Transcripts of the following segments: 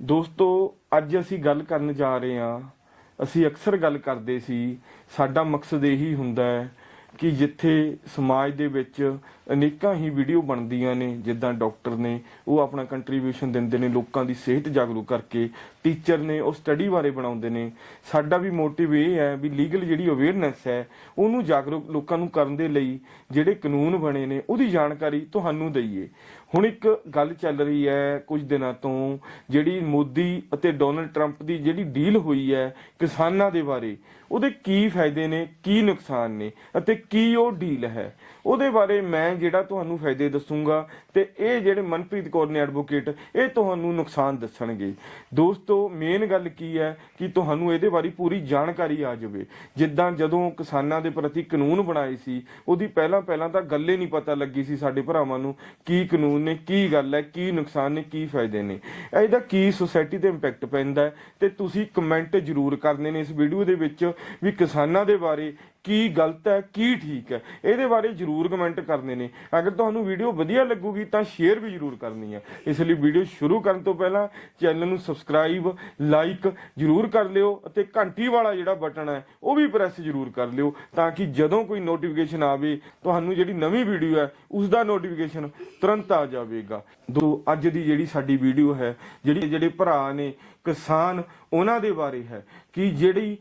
ਦੋਸਤੋ, ਅੱਜ ਅਸੀਂ ਗੱਲ ਕਰਨ ਜਾ ਰਹੇ ਹਾਂ। ਅਸੀਂ ਅਕਸਰ ਗੱਲ ਕਰਦੇ ਸੀ, ਸਾਡਾ ਮਕਸਦ ਇਹੀ ਹੁੰਦਾ ਹੈ ਕਿ ਜਿੱਥੇ ਸਮਾਜ ਦੇ ਵਿੱਚ ਅਨੇਕਾਂ ਹੀ ਵੀਡੀਓ ਬਣਦੀਆਂ ਨੇ, ਜਿੱਦਾਂ ਡਾਕਟਰ ਨੇ ਉਹ ਆਪਣਾ ਕੰਟਰੀਬਿਊਸ਼ਨ ਦਿੰਦੇ ਨੇ, ਲੋਕਾਂ ਦੀ ਸਿਹਤ ਜਾਗਰੂਕ ਕਰਕੇ ਟੀਚਰ ਨੇ ਉਹ ਸਟੱਡੀ ਬਾਰੇ ਬਣਾਉਂਦੇ ਨੇ। ਸਾਡਾ ਵੀ ਮੋਟਿਵ ਇਹ ਹੈ ਵੀ ਲੀਗਲ ਜਿਹੜੀ ਅਵੇਅਰਨੈਸ ਹੈ, ਉਹਨੂੰ ਜਾਗਰੂਕ ਲੋਕਾਂ ਨੂੰ ਕਰਨ ਦੇ ਲਈ ਜਿਹੜੇ ਕਾਨੂੰਨ ਬਣੇ ਨੇ, ਉਹਦੀ ਜਾਣਕਾਰੀ ਤੁਹਾਨੂੰ ਦਈਏ। ਹੁਣ ਇੱਕ ਗੱਲ ਚੱਲ ਰਹੀ ਹੈ ਕੁਝ ਦਿਨਾਂ ਤੋਂ, ਜਿਹੜੀ ਮੋਦੀ ਅਤੇ ਡੋਨਲਡ ਟਰੰਪ ਦੀ ਜਿਹੜੀ ਡੀਲ ਹੋਈ ਹੈ ਕਿਸਾਨਾਂ ਦੇ ਬਾਰੇ, ਉਹਦੇ ਕੀ ਫਾਇਦੇ ਨੇ, ਕੀ ਨੁਕਸਾਨ ਨੇ ਅਤੇ ਕੀ ਉਹ ਡੀਲ ਹੈ? ਉਹਦੇ ਬਾਰੇ ਮੈਂ ਜਿਹੜਾ ਤੁਹਾਨੂੰ ਫਾਇਦੇ ਦੱਸੂਗਾ ਤੇ ਇਹ ਜਿਹੜੇ ਮਨਪ੍ਰੀਤ ਕੌਰ ਨੇ ਐਡਵੋਕੇਟ ਇਹ ਤੁਹਾਨੂੰ ਨੁਕਸਾਨ ਦੱਸਣਗੇ। ਦੋਸਤੋ ਮੇਨ ਗੱਲ ਕੀ ਹੈ ਕਿ ਤੁਹਾਨੂੰ ਇਹਦੇ ਬਾਰੇ ਪੂਰੀ ਜਾਣਕਾਰੀ ਆ ਜਾਵੇ। ਜਿੱਦਾਂ ਜਦੋਂ ਕਿਸਾਨਾਂ ਦੇ ਪ੍ਰਤੀ ਕਾਨੂੰਨ ਬਣਾਏ ਸੀ, ਉਹਦੀ ਪਹਿਲਾਂ ਪਹਿਲਾਂ ਤਾਂ ਗੱਲੇ ਨਹੀਂ ਪਤਾ ਲੱਗੀ ਸੀ ਸਾਡੇ ਭਰਾਵਾਂ ਨੂੰ ਕੀ ਕਾਨੂੰਨ ਨੇ, ਕੀ ਗੱਲ ਹੈ, ਕੀ ਨੁਕਸਾਨ ਨੇ, ਕੀ ਫਾਇਦੇ ਨੇ। ਇਹਦਾ ਕੀ ਸੋਸਾਇਟੀ ਤੇ ਇੰਪੈਕਟ ਪੈਂਦਾ ਤੇ ਤੁਸੀਂ ਕਮੈਂਟ ਜ਼ਰੂਰ ਕਰਨੇ ਨੇ ਇਸ ਵੀਡੀਓ ਦੇ ਵਿੱਚ ਵੀ ਕਿਸਾਨਾਂ ਦੇ ਬਾਰੇ ਕੀ ਗਲਤ ਹੈ, ਕੀ ਠੀਕ ਹੈ, ਇਹਦੇ ਬਾਰੇ ਜਰੂਰ ਕਮੈਂਟ ਕਰਨੇ ਨੇ। ਅਗਰ ਤੁਹਾਨੂੰ ਵੀਡੀਓ ਵਧੀਆ ਲੱਗੂਗੀ ਤਾਂ ਸ਼ੇਅਰ ਵੀ ਜਰੂਰ ਕਰਨੀ ਹੈ। ਇਸ ਲਈ ਵੀਡੀਓ ਸ਼ੁਰੂ ਕਰਨ ਤੋਂ ਪਹਿਲਾਂ ਚੈਨਲ ਨੂੰ ਸਬਸਕ੍ਰਾਈਬ ਲਾਈਕ ਜਰੂਰ ਕਰ ਲਿਓ ਅਤੇ ਘੰਟੀ ਵਾਲਾ ਜਿਹੜਾ ਬਟਨ ਹੈ, ਉਹ ਵੀ ਪ੍ਰੈਸ ਜਰੂਰ ਕਰ ਲਿਓ ਤਾਂ ਕਿ ਜਦੋਂ ਕੋਈ ਨੋਟੀਫਿਕੇਸ਼ਨ ਆਵੇ, ਤੁਹਾਨੂੰ ਜਿਹੜੀ ਨਵੀਂ ਵੀਡੀਓ ਹੈ ਉਸ ਦਾ ਨੋਟੀਫਿਕੇਸ਼ਨ ਤੁਰੰਤ ਆ ਜਾਵੇਗਾ। ਦੋ, ਅੱਜ ਦੀ ਜਿਹੜੀ ਸਾਡੀ ਵੀਡੀਓ ਹੈ, ਜਿਹੜੀ ਜਿਹੜੇ ਭਰਾ ਨੇ ਕਿਸਾਨ, ਉਹਨਾਂ ਦੇ ਬਾਰੇ ਹੈ ਕਿ ਜਿਹੜੀ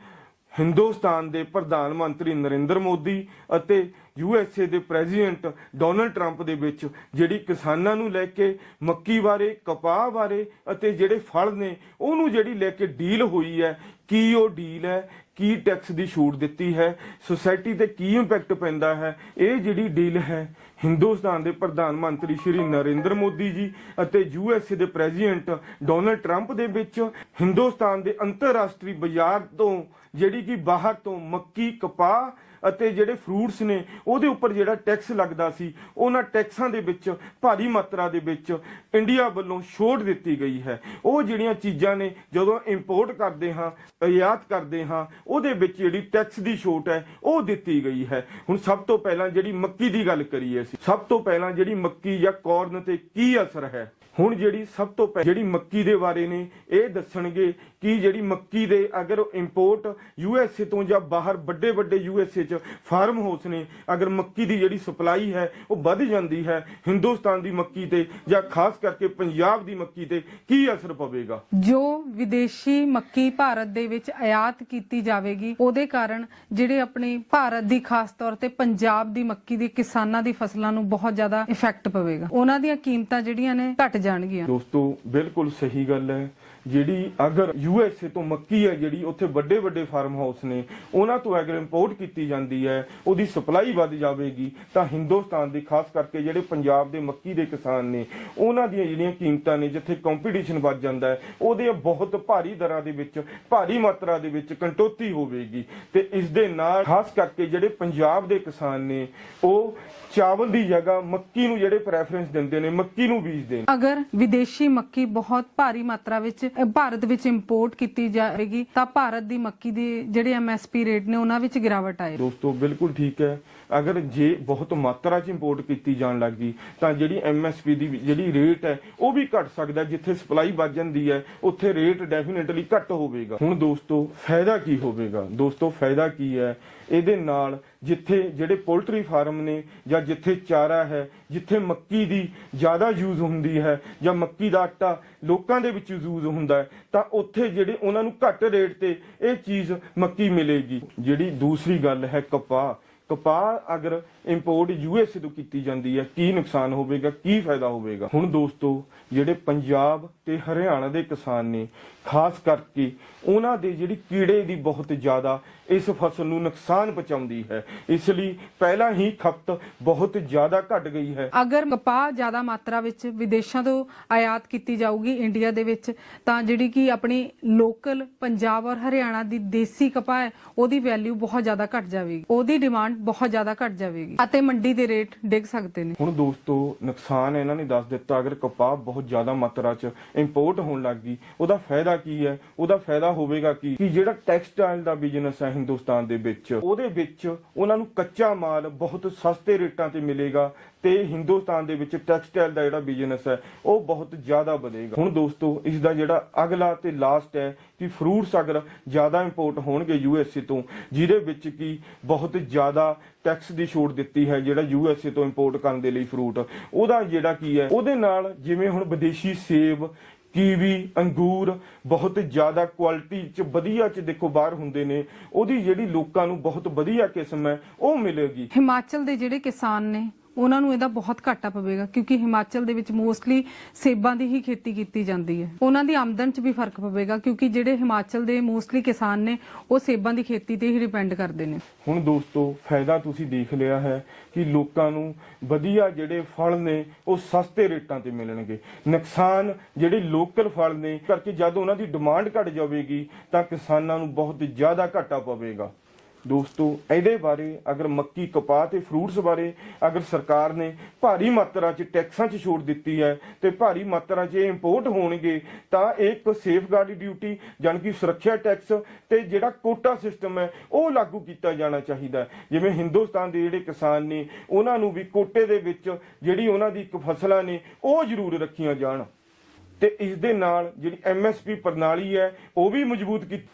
ਹਿੰਦੁਸਤਾਨ ਦੇ ਪ੍ਰਧਾਨ ਮੰਤਰੀ ਨਰਿੰਦਰ ਮੋਦੀ ਅਤੇ ਯੂਐਸਏ ਦੇ ਪ੍ਰੈਜ਼ੀਡੈਂਟ ਡੋਨਲਡ ਟਰੰਪ ਦੇ ਵਿੱਚ ਜਿਹੜੀ ਕਿਸਾਨਾਂ ਨੂੰ ਲੈ ਕੇ ਮੱਕੀ ਬਾਰੇ, ਕਪਾਹ ਬਾਰੇ ਅਤੇ ਜਿਹੜੇ ਫਲ ਨੇ, ਉਹਨੂੰ ਜਿਹੜੀ ਲੈ ਕੇ ਡੀਲ ਹੋਈ ਹੈ, ਕੀ ਉਹ ਡੀਲ ਹੈ, ਕੀ ਟੈਕਸ ਦੀ ਛੂਟ ਦਿੱਤੀ ਹੈ, ਸੋਸਾਇਟੀ ਤੇ ਕੀ ਇੰਪੈਕਟ ਪੈਂਦਾ ਹੈ, ਇਹ ਜਿਹੜੀ ਡੀਲ ਹੈ ਹਿੰਦੁਸਤਾਨ ਦੇ ਪ੍ਰਧਾਨ ਮੰਤਰੀ ਸ਼੍ਰੀ ਨਰਿੰਦਰ ਮੋਦੀ ਜੀ ਅਤੇ ਯੂਐਸਏ ਦੇ ਪ੍ਰੈਜ਼ੀਡੈਂਟ ਡੋਨਲਡ ਟਰੰਪ ਦੇ ਵਿੱਚ ਹਿੰਦੁਸਤਾਨ ਦੇ ਅੰਤਰਰਾਸ਼ਟਰੀ ਬਾਜ਼ਾਰ ਤੋਂ, ਜਿਹੜੀ ਕਿ ਬਾਹਰ ਤੋਂ ਮੱਕੀ, ਕਪਾਹ ਅਤੇ ਜਿਹੜੇ ਫਰੂਟਸ ਨੇ, ਉਹਦੇ ਉੱਪਰ ਜਿਹੜਾ ਟੈਕਸ ਲੱਗਦਾ ਸੀ, ਉਹਨਾਂ ਟੈਕਸਾਂ ਦੇ ਵਿੱਚ, ਭਾਰੀ ਮਾਤਰਾ ਦੇ ਵਿੱਚ ਇੰਡੀਆ ਵੱਲੋਂ ਛੋਟ ਦਿੱਤੀ ਗਈ ਹੈ। ਉਹ ਜਿਹੜੀਆਂ ਚੀਜ਼ਾਂ ਨੇ, ਜਦੋਂ ਇੰਪੋਰਟ ਕਰਦੇ ਹਾਂ, ਆਯਾਤ ਕਰਦੇ ਹਾਂ, ਉਹਦੇ ਵਿੱਚ ਜਿਹੜੀ ਟੈਕਸ ਦੀ ਛੋਟ ਹੈ, ਉਹ ਦਿੱਤੀ ਗਈ ਹੈ। ਹੁਣ ਸਭ ਤੋਂ ਪਹਿਲਾਂ ਜਿਹੜੀ ਮੱਕੀ ਦੀ ਗੱਲ ਕਰੀਏ ਅਸੀਂ, ਸਭ ਤੋਂ ਪਹਿਲਾਂ ਜਿਹੜੀ ਮੱਕੀ ਜਾਂ ਕਾਰਨ ਤੇ ਕੀ ਅਸਰ ਹੈ? ਹੁਣ ਜਿਹੜੀ ਸਭ ਤੋਂ ਪਹਿਲਾਂ ਜਿਹੜੀ ਮੱਕੀ ਦੇ ਬਾਰੇ ਨੇ, ਇਹ ਦੱਸਣਗੇ ਕਿ ਜਿਹੜੀ ਮੱਕੀ ਦੇ ਅਗਰ ਇੰਪੋਰਟ ਯੂਐਸਏ ਤੋਂ ਜਾਂ ਬਾਹਰ ਵੱਡੇ ਵੱਡੇ ਯੂਐਸਏ ਚ ਫਾਰਮ ਹਾਊਸ ਨੇ, ਅਗਰ ਮੱਕੀ ਦੀ ਜਿਹੜੀ ਸਪਲਾਈ ਹੈ, ਉਹ ਵੱਧ ਜਾਂਦੀ ਹੈ ਹਿੰਦੁਸਤਾਨ ਦੀ ਮੱਕੀ ਤੇ ਜਾਂ ਖਾਸ ਕਰਕੇ ਪੰਜਾਬ ਦੀ ਮੱਕੀ ਤੇ, ਕੀ ਅਸਰ ਪਵੇਗਾ? ਜੋ ਵਿਦੇਸ਼ੀ ਮੱਕੀ ਭਾਰਤ ਦੇ ਵਿੱਚ ਆਯਾਤ ਕੀਤੀ ਜਾਵੇਗੀ, ਉਹਦੇ ਕਾਰਨ ਜਿਹੜੇ ਆਪਣੇ ਭਾਰਤ ਦੀ ਖਾਸ ਤੌਰ ਤੇ ਪੰਜਾਬ ਦੀ ਮੱਕੀ ਦੀ ਕਿਸਾਨਾਂ ਦੀ ਫਸਲਾਂ ਨੂੰ ਬਹੁਤ ਜ਼ਿਆਦਾ ਇਫੈਕਟ ਪਵੇਗਾ। ਉਹਨਾਂ ਦੀਆਂ ਕੀਮਤਾਂ ਜਿਹੜੀਆਂ ਨੇ ਘਟ ਜਾਣਗੀਆਂ। ਦੋਸਤੋ ਬਿਲਕੁਲ ਸਹੀ ਗੱਲ ਹੈ। ਜਿਹੜੀ ਅਗਰ ਯੂਐਸਏ ਤੋਂ ਮੱਕੀ ਹੈ, ਜਿਹੜੀ ਉੱਥੇ ਵੱਡੇ ਵੱਡੇ ਫਾਰਮ ਹਾਊਸ ਨੇ, ਉਹਨਾਂ ਤੋਂ ਅਗਰ ਇੰਪੋਰਟ ਕੀਤੀ ਜਾਂਦੀ ਹੈ, ਉਹਦੀ ਸਪਲਾਈ ਵੱਧ ਜਾਵੇਗੀ, ਤਾਂ ਹਿੰਦੁਸਤਾਨ ਦੀ, ਖਾਸ ਕਰਕੇ ਜਿਹੜੇ ਪੰਜਾਬ ਦੇ ਮੱਕੀ ਦੇ ਕਿਸਾਨ ਨੇ, ਉਹਨਾਂ ਦੀਆਂ ਜਿਹੜੀਆਂ ਕੀਮਤਾਂ ਨੇ, ਜਿੱਥੇ ਕੰਪੀਟੀਸ਼ਨ ਵੱਧ ਜਾਂਦਾ ਹੈ, ਉਹਦੇ ਬਹੁਤ ਭਾਰੀ ਦਰਾਂ ਦੇ ਵਿੱਚ, ਭਾਰੀ ਮਾਤਰਾ ਦੇ ਵਿੱਚ ਕੰਟੋਤੀ ਹੋਵੇਗੀ। ਤੇ ਇਸ ਦੇ ਨਾਲ, ਖਾਸ ਕਰਕੇ ਜਿਹੜੇ ਪੰਜਾਬ ਦੇ ਕਿਸਾਨ ਨੇ, ਉਹ ਚਾਵਲ ਦੀ ਜਗ੍ਹਾ ਮੱਕੀ ਨੂੰ ਜਿਹੜੇ ਪ੍ਰੈਫਰੈਂਸ ਦਿੰਦੇ ਨੇ, ਮੱਕੀ ਨੂੰ ਬੀਜਦੇ ਨੇ। ਅਗਰ ਵਿਦੇਸ਼ੀ ਮੱਕੀ ਬਹੁਤ ਭਾਰੀ ਮਾਤਰਾ ਵਿੱਚ ਭਾਰਤ ਵਿੱਚ ਇੰਪੋਰਟ ਕੀਤੀ ਜਾਵੇਗੀ, ਤਾਂ ਭਾਰਤ ਦੀ ਮੱਕੀ ਦੇ ਜਿਹੜੇ ਐਮਐਸਪੀ ਰੇਟ ਨੇ, ਉਹਨਾਂ ਵਿੱਚ ਗਿਰਾਵਟ ਆਏ ਦੋਸਤੋ, ਬਿਲਕੁਲ ਠੀਕ ਹੈ। ਅਗਰ ਜੇ ਬਹੁਤ ਮਾਤਰਾ 'ਚ ਇੰਪੋਰਟ ਕੀਤੀ ਜਾਣ ਲੱਗ ਗਈ, ਤਾਂ ਜਿਹੜੀ ਐਮਐਸਪੀ ਦੀ ਜਿਹੜੀ ਰੇਟ ਹੈ, ਉਹ ਵੀ ਘਟ ਸਕਦਾ ਜਿੱਥੇ ਸਪਲਾਈ ਵੱਧ ਜਾਂਦੀ ਹੈ, ਉੱਥੇ ਰੇਟ ਡੈਫੀਨਿਟਲੀ ਘਟ ਹੋਵੇਗਾ। ਹੁਣ ਦੋਸਤੋ, ਫਾਇਦਾ ਕੀ ਹੋਵੇਗਾ? ਦੋਸਤੋ, ਫਾਇਦਾ ਕੀ ਹੈ? ਇਹਦੇ ਨਾਲ ਜਿੱਥੇ ਜਿਹੜੇ ਪੋਲਟਰੀ ਫਾਰਮ ਨੇ, ਜਾਂ ਜਿੱਥੇ ਚਾਰਾ ਹੈ, ਜਿੱਥੇ ਮੱਕੀ ਦੀ ਜ਼ਿਆਦਾ ਯੂਜ਼ ਹੁੰਦੀ ਹੈ, ਜਾਂ ਮੱਕੀ ਦਾ ਆਟਾ ਲੋਕਾਂ ਦੇ ਵਿੱਚ ਯੂਜ਼ ਹੁੰਦਾ ਹੈ, ਤਾਂ ਉੱਥੇ ਜਿਹੜੇ ਉਹਨਾਂ ਨੂੰ ਘੱਟ ਰੇਟ ਤੇ ਇਹ ਚੀਜ਼ ਮੱਕੀ ਮਿਲੇਗੀ। ਜਿਹੜੀ ਦੂਸਰੀ ਗੱਲ ਹੈ ਕਪਾਹ। ਕਪਾਹ ਅਗਰ ਇੰਪੋਰਟ ਯੂਐਸਏ ਤੋਂ ਕੀਤੀ ਜਾਂਦੀ ਹੈ, ਕੀ ਨੁਕਸਾਨ ਹੋਵੇਗਾ, ਕੀ ਫਾਇਦਾ ਹੋਵੇਗਾ? ਹੁਣ ਦੋਸਤੋ, ਜਿਹੜੇ ਪੰਜਾਬ ਤੇ ਹਰਿਆਣਾ ਦੇ ਕਿਸਾਨ ਨੇ, ਖਾਸ ਕਰਕੇ ਉਹਨਾਂ ਦੇ ਜਿਹੜੀ ਕੀੜੇ ਦੀ ਬਹੁਤ ਜ਼ਿਆਦਾ ਇਸ ਫਸਲ ਨੂੰ ਨੁਕਸਾਨ ਪਹੁੰਚਾਉਂਦੀ ਹੈ। ਇਸ ਲਈ ਪਹਿਲਾਂ ਹੀ ਖਪਤ ਬਹੁਤ ਜ਼ਿਆਦਾ ਘਟ ਗਈ ਹੈ। ਅਗਰ ਕਪਾਹ ਜ਼ਿਆਦਾ ਮਾਤਰਾ ਵਿੱਚ ਵਿਦੇਸ਼ਾਂ ਤੋਂ ਆਯਾਤ ਕੀਤੀ ਜਾਊਗੀ ਇੰਡੀਆ ਦੇ ਵਿੱਚ ਤਾਂ ਜਿਹੜੀ ਕਿ ਆਪਣੀ ਲੋਕਲ ਪੰਜਾਬ ਔਰ ਹਰਿਆਣਾ ਦੀ ਦੇਸੀ ਕਪਾਹ ਹੈ ਉਹਦੀ ਵੈਲਿਊ ਬਹੁਤ ਜ਼ਿਆਦਾ ਘਟ ਜਾਵੇਗੀ। ਉਹਦੀ ਡਿਮਾਂਡ ਬਹੁਤ ਜ਼ਿਆਦਾ ਘਟ ਜਾਵੇਗੀ। ਅਤੇ ਮੰਡੀ ਦੇ ਰੇਟ ਡਿੱਗ ਸਕਦੇ ਨੇ। ਹੁਣ ਦੋਸਤੋ ਨੁਕਸਾਨ ਇਹਨਾਂ ਨੇ ਦੱਸ ਦਿੱਤਾ ਅਗਰ ਕਪਾਹ ਬਹੁਤ ਜ਼ਿਆਦਾ ਮਾਤਰਾ 'ਚ ਇੰਪੋਰਟ ਹੋਣ ਲੱਗ ਗਈ ਉਹਦਾ ਫਾਇਦਾ ਕੀ ਹੈ? ਉਹਦਾ ਫਾਇਦਾ ਹੋਵੇਗਾ ਕੀ? ਕਿ ਜਿਹੜਾ ਟੈਕਸਟਾਈਲ ਦਾ ਬਿਜ਼ਨਸ ਹੈ ਹਿੰਦੁਸਤਾਨ ਦੇ ਵਿੱਚ। ਉਹਦੇ ਵਿੱਚ ਉਹਨਾਂ ਨੂੰ ਕੱਚਾ ਮਾਲ ਬਹੁਤ ਸਸਤੇ ਰੇਟਾਂ ਤੇ ਮਿਲੇਗਾ ਤੇ ਹਿੰਦੁਸਤਾਨ ਦੇ ਵਿੱਚ ਟੈਕਸਟਾਈਲ ਦਾ ਜਿਹੜਾ ਬਿਜ਼ਨਸ ਹੈ, ਉਹ ਬਹੁਤ ਜ਼ਿਆਦਾ ਵਧੇਗਾ। ਹੁਣ ਦੋਸਤੋ ਇਸ ਦਾ ਜਿਹੜਾ ਅਗਲਾ ਤੇ ਲਾਸਟ ਹੈ ਕਿ ਫਰੂਟਸ ਅਗਰ ਜ਼ਿਆਦਾ ਇੰਪੋਰਟ ਹੋਣਗੇ ਯੂਐਸਏ ਤੋਂ, ਜਿਹਦੇ ਵਿੱਚ ਕੀ ਬਹੁਤ ਜ਼ਿਆਦਾ ਟੈਕਸ ਦੀ ਛੋਟ ਦਿੱਤੀ ਹੈ ਜਿਹੜਾ ਯੂਐਸਏ ਤੋਂ ਇੰਪੋਰਟ ਕਰਨ ਦੇ ਲਈ ਫਰੂਟ ਉਹਦਾ ਜਿਹੜਾ ਕੀ ਹੈ, ਉਹਦੇ ਨਾਲ ਜਿਵੇਂ ਹੁਣ ਵਿਦੇਸ਼ੀ ਸੇਬ ਕੀਵੀ, ਅੰਗੂਰ ਬਹੁਤ ਜ਼ਿਆਦਾ ਕੁਆਲਿਟੀ ਚ ਵਧੀਆ ਚ ਦੇਖੋ ਬਾਹਰ ਹੁੰਦੇ ਨੇ। ਉਹਦੀ ਜਿਹੜੀ ਲੋਕਾਂ ਨੂੰ ਬਹੁਤ ਵਧੀਆ ਕਿਸਮ ਹੈ, ਉਹ ਮਿਲੇਗੀ। ਹਿਮਾਚਲ ਦੇ ਜਿਹੜੇ ਕਿਸਾਨ ਨੇ ਉਹਨਾਂ ਨੂੰ ਇਹਦਾ ਬਹੁਤ ਘਾਟਾ ਪਵੇਗਾ, ਕਿਉਂਕਿ ਹਿਮਾਚਲ ਦੇ ਵਿੱਚ ਮੋਸਟਲੀ ਸੇਬਾਂ ਦੀ ਹੀ ਖੇਤੀ ਕੀਤੀ ਜਾਂਦੀ ਹੈ। ਉਹਨਾਂ ਦੀ ਆਮਦਨ 'ਚ ਵੀ ਫ਼ਰਕ ਪਵੇਗਾ, ਕਿਉਂਕਿ ਜਿਹੜੇ ਹਿਮਾਚਲ ਦੇ ਮੋਸਟਲੀ ਕਿਸਾਨ ਨੇ, ਉਹ ਸੇਬਾਂ ਦੀ ਖੇਤੀ ਤੇ ਹੀ ਡਿਪੈਂਡ ਕਰਦੇ ਨੇ। ਹੁਣ ਦੋਸਤੋ, ਫਾਇਦਾ ਤੁਸੀਂ ਦੇਖ ਲਿਆ ਹੈ ਕਿ ਲੋਕਾਂ ਨੂੰ ਵਧੀਆ ਜਿਹੜੇ ਫਲ ਨੇ, ਉਹ ਸਸਤੇ ਰੇਟਾਂ ਤੇ ਮਿਲਣਗੇ। ਨੁਕਸਾਨ ਜਿਹੜੇ ਲੋਕਲ ਫਲ ਨੇ ਕਰਕੇ ਜਦ ਉਹਨਾਂ ਦੀ ਡਿਮਾਂਡ ਘਟ ਜਾਵੇਗੀ, ਤਾਂ ਕਿਸਾਨਾਂ ਨੂੰ ਬਹੁਤ ਜ਼ਿਆਦਾ ਘਾਟਾ ਪਵੇਗਾ। ਦੋਸਤੋ, ਇਹਦੇ ਬਾਰੇ ਅਗਰ ਮੱਕੀ ਕਪਾਹ ਤੇ ਫਰੂਟਸ ਬਾਰੇ ਅਗਰ ਸਰਕਾਰ ਨੇ ਭਾਰੀ ਮਾਤਰਾ 'ਚ ਟੈਕਸਾਂ 'ਚ ਛੋਟ ਦਿੱਤੀ ਹੈ ਤੇ ਭਾਰੀ ਮਾਤਰਾ 'ਚ ਇਹ ਇੰਪੋਰਟ ਹੋਣਗੇ, ਤਾਂ ਇਹ ਇੱਕ ਸੇਫਗਾਰਡ ਡਿਊਟੀ ਜਾਣੀ ਕਿ ਸੁਰੱਖਿਆ ਟੈਕਸ ਤੇ ਜਿਹੜਾ ਕੋਟਾ ਸਿਸਟਮ ਹੈ, ਉਹ ਲਾਗੂ ਕੀਤਾ ਜਾਣਾ ਚਾਹੀਦਾ ਹੈ। ਜਿਵੇਂ ਹਿੰਦੁਸਤਾਨ ਦੇ ਜਿਹੜੇ ਕਿਸਾਨ ਨੇ, ਉਹਨਾਂ ਨੂੰ ਵੀ ਕੋਟੇ ਦੇ ਵਿੱਚ ਜਿਹੜੀ ਉਹਨਾਂ ਦੀ ਇੱਕ ਫਸਲਾਂ ਨੇ, ਉਹ ਜ਼ਰੂਰ ਰੱਖੀਆਂ ਜਾਣ। ਤੇ ਇਸ ਦੇ ਨਾਲ ਜਿਹੜੀ ਐਮਐਸਪੀ ਪ੍ਰਣਾਲੀ ਹੈ, ਉਹ ਵੀ ਮਜ਼ਬੂਤ ਕੀਤੀ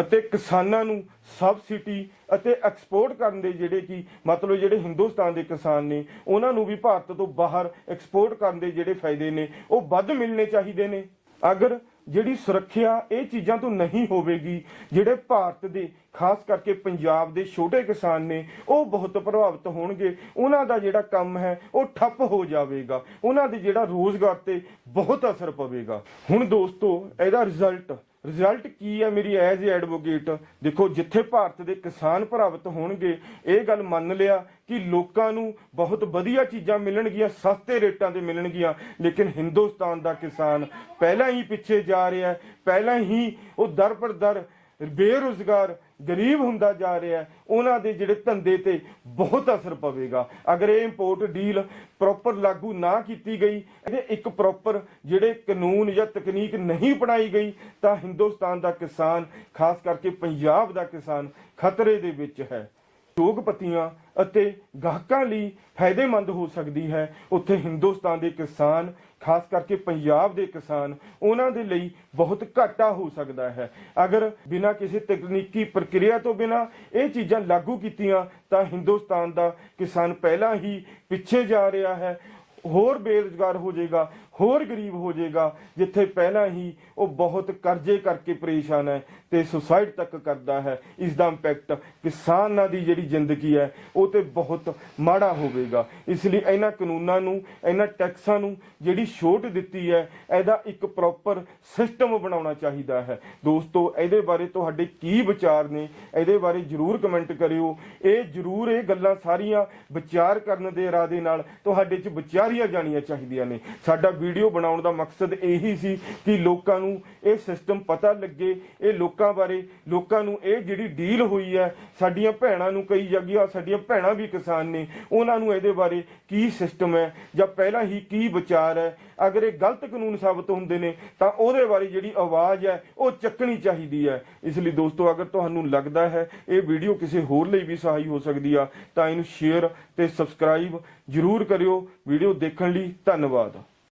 ਅਤੇ ਕਿਸਾਨਾਂ ਨੂੰ ਸਬਸਿਡੀ ਅਤੇ ਐਕਸਪੋਰਟ ਕਰਨ ਦੇ ਜਿਹੜੇ ਕਿ ਮਤਲਬ ਜਿਹੜੇ ਹਿੰਦੁਸਤਾਨ ਦੇ ਕਿਸਾਨ ਨੇ, ਉਹਨਾਂ ਨੂੰ ਵੀ ਭਾਰਤ ਤੋਂ ਬਾਹਰ ਐਕਸਪੋਰਟ ਕਰਨ ਦੇ ਜਿਹੜੇ ਫਾਇਦੇ ਨੇ, ਉਹ ਵੱਧ ਮਿਲਣੇ ਚਾਹੀਦੇ ਨੇ। ਅਗਰ ਜਿਹੜੀ ਸੁਰੱਖਿਆ ਇਹ ਚੀਜ਼ਾਂ ਤੋਂ ਨਹੀਂ ਹੋਵੇਗੀ, ਜਿਹੜੇ ਭਾਰਤ ਦੇ, ਖਾਸ ਕਰਕੇ ਪੰਜਾਬ ਦੇ ਛੋਟੇ ਕਿਸਾਨ ਨੇ, ਉਹ ਬਹੁਤ ਪ੍ਰਭਾਵਿਤ ਹੋਣਗੇ। ਉਹਨਾਂ ਦਾ ਜਿਹੜਾ ਕੰਮ ਹੈ, ਉਹ ਠੱਪ ਹੋ ਜਾਵੇਗਾ। ਉਹਨਾਂ ਦੇ ਜਿਹੜਾ ਰੋਜ਼ਗਾਰ ਤੇ ਬਹੁਤ ਅਸਰ ਪਵੇਗਾ। ਹੁਣ ਦੋਸਤੋ, ਇਹਦਾ ਰਿਜ਼ਲਟ ਰਿਜ਼ਲਟ ਕੀ ਹੈ ਮੇਰੀ ਐਜ਼ ਐਡਵੋਕੇਟ ਦੇਖੋ, ਜਿੱਥੇ ਭਾਰਤ ਦੇ ਕਿਸਾਨ ਪ੍ਰਭਾਵਿਤ ਹੋਣਗੇ, ਇਹ ਗੱਲ ਮੰਨ ਲਿਆ ਕਿ ਲੋਕਾਂ ਨੂੰ ਬਹੁਤ ਵਧੀਆ ਚੀਜ਼ਾਂ ਮਿਲਣਗੀਆਂ, ਸਸਤੇ ਰੇਟਾਂ ਤੇ ਮਿਲਣਗੀਆਂ। ਲੇਕਿਨ ਹਿੰਦੁਸਤਾਨ ਦਾ ਕਿਸਾਨ ਪਹਿਲਾਂ ਹੀ ਪਿੱਛੇ ਜਾ ਰਿਹਾ, ਪਹਿਲਾਂ ਹੀ ਉਹ ਦਰ ਪਰ ਦਰ ਬੇਰੁਜ਼ਗਾਰ ਗਰੀਬ ਹੁੰਦਾ ਜਾ ਰਿਹਾ ਉਹਨਾਂ ਦੇ ਜਿਹੜੇ ਧੰਦੇ ਤੇ ਬਹੁਤ ਅਸਰ ਪਵੇਗਾ। ਅਗਰ ਇਹ ਇੰਪੋਰਟ ਡੀਲ ਪ੍ਰੋਪਰ ਲਾਗੂ ਨਾ ਕੀਤੀ ਗਈ, ਇਹਦੇ ਇੱਕ ਪ੍ਰੋਪਰ ਜਿਹੜੇ ਕਾਨੂੰਨ ਜਾਂ ਤਕਨੀਕ ਨਹੀਂ ਬਣਾਈ ਗਈ, ਤਾਂ ਹਿੰਦੁਸਤਾਨ ਦਾ ਕਿਸਾਨ, ਖਾਸ ਕਰਕੇ ਪੰਜਾਬ ਦਾ ਕਿਸਾਨ, ਖਤਰੇ ਦੇ ਵਿੱਚ ਹੈ। ਉਦਯੋਗਪਤੀਆਂ ਅਤੇ ਗਾਹਕਾਂ ਲਈ ਫਾਇਦੇਮੰਦ ਹੋ ਸਕਦੀ ਹੈ। ਉੱਥੇ ਹਿੰਦੁਸਤਾਨ ਦੇ ਕਿਸਾਨ, ਖਾਸ ਕਰਕੇ ਪੰਜਾਬ ਦੇ ਕਿਸਾਨ, ਉਹਨਾਂ ਦੇ ਲਈ ਬਹੁਤ ਘਾਟਾ ਹੋ ਸਕਦਾ ਹੈ। ਅਗਰ ਬਿਨਾਂ ਕਿਸੇ ਤਕਨੀਕੀ ਪ੍ਰਕਿਰਿਆ ਤੋਂ ਬਿਨਾਂ ਇਹ ਚੀਜ਼ਾਂ ਲਾਗੂ ਕੀਤੀਆਂ, ਤਾਂ ਹਿੰਦੁਸਤਾਨ ਦਾ ਕਿਸਾਨ ਪਹਿਲਾਂ ਹੀ ਪਿੱਛੇ ਜਾ ਰਿਹਾ ਹੈ। ਹੋਰ ਬੇਰੁਜ਼ਗਾਰ ਹੋ ਜਾਏਗਾ, ਹੋਰ ਗਰੀਬ ਹੋ ਜਾਏਗਾ, ਜਿੱਥੇ ਪਹਿਲਾਂ ਹੀ ਉਹ ਬਹੁਤ ਕਰਜ਼ੇ ਕਰਕੇ ਪਰੇਸ਼ਾਨ ਹੈ ਤੇ ਸੁਸਾਇਡ ਤੱਕ ਕਰਦਾ ਹੈ ਇਸ ਦਾ ਇੰਪੈਕਟ ਕਿਸਾਨਾਂ ਦੀ ਜਿਹੜੀ ਜ਼ਿੰਦਗੀ ਹੈ, ਉਹ ਤੇ ਬਹੁਤ ਮਾੜਾ ਹੋਵੇਗਾ। ਇਸ ਲਈ ਇਹਨਾਂ ਕਾਨੂੰਨਾਂ ਨੂੰ, ਇਹਨਾਂ ਟੈਕਸਾਂ ਨੂੰ ਜਿਹੜੀ ਛੋਟ ਦਿੱਤੀ ਹੈ, ਇਹਦਾ ਇੱਕ ਪ੍ਰੋਪਰ ਸਿਸਟਮ ਬਣਾਉਣਾ ਚਾਹੀਦਾ ਹੈ। ਦੋਸਤੋ, ਇਹਦੇ ਬਾਰੇ ਤੁਹਾਡੇ ਕੀ ਵਿਚਾਰ ਨੇ? ਇਹਦੇ ਬਾਰੇ ਜਰੂਰ ਕਮੈਂਟ ਕਰਿਓ। ਇਹ ਜਰੂਰ ਇਹ ਗੱਲਾਂ ਸਾਰੀਆਂ ਵਿਚਾਰ ਕਰਨ ਦੇ ਇਰਾਦੇ ਨਾਲ ਤੁਹਾਡੇ 'ਚ ਵਿਚਾਰ ਵਿਚਾਰੀਆਂ ਜਾਣੀਆਂ ਚਾਹੀਦੀਆਂ ਨੇ। ਸਾਡਾ ਵੀਡੀਓ ਬਣਾਉਣ ਦਾ ਮਕਸਦ ਇਹੀ ਸੀ ਕਿ ਲੋਕਾਂ ਨੂੰ ਇਹ ਸਿਸਟਮ ਪਤਾ ਲੱਗੇ, ਇਹ ਲੋਕਾਂ ਬਾਰੇ, ਲੋਕਾਂ ਨੂੰ ਇਹ ਜਿਹੜੀ ਡੀਲ ਹੋਈ ਹੈ, ਸਾਡੀਆਂ ਭੈਣਾਂ ਨੂੰ ਕਈ ਜਗ੍ਹਾ ਸਾਡੀਆਂ ਭੈਣਾਂ ਵੀ ਕਿਸਾਨ ਨੇ, ਉਹਨਾਂ ਨੂੰ ਇਹਦੇ ਬਾਰੇ ਕੀ ਸਿਸਟਮ ਹੈ, ਜਾਂ ਪਹਿਲਾਂ ਹੀ ਕੀ ਵਿਚਾਰ ਹੈ। ਅਗਰ ਇਹ ਗਲਤ ਕਾਨੂੰਨ ਸਾਬਤ ਹੁੰਦੇ ਨੇ, ਤਾਂ ਉਹਦੇ ਬਾਰੇ ਜਿਹੜੀ ਆਵਾਜ਼ ਹੈ, ਉਹ ਚੱਕਣੀ ਚਾਹੀਦੀ ਹੈ। ਇਸ ਲਈ ਦੋਸਤੋ, ਅਗਰ ਤੁਹਾਨੂੰ ਲੱਗਦਾ ਹੈ ਇਹ ਵੀਡੀਓ ਕਿਸੇ ਹੋਰ ਲਈ ਵੀ ਸਹਾਈ ਹੋ ਸਕਦੀ ਆ, ਤਾਂ ਇਹਨੂੰ ਸ਼ੇਅਰ ਤੇ ਸਬਸਕ੍ਰਾਈਬ ਜਰੂਰ ਕਰਿਓ। ਵੀਡੀਓ ਦੇਖਣ ਲਈ ਧੰਨਵਾਦ।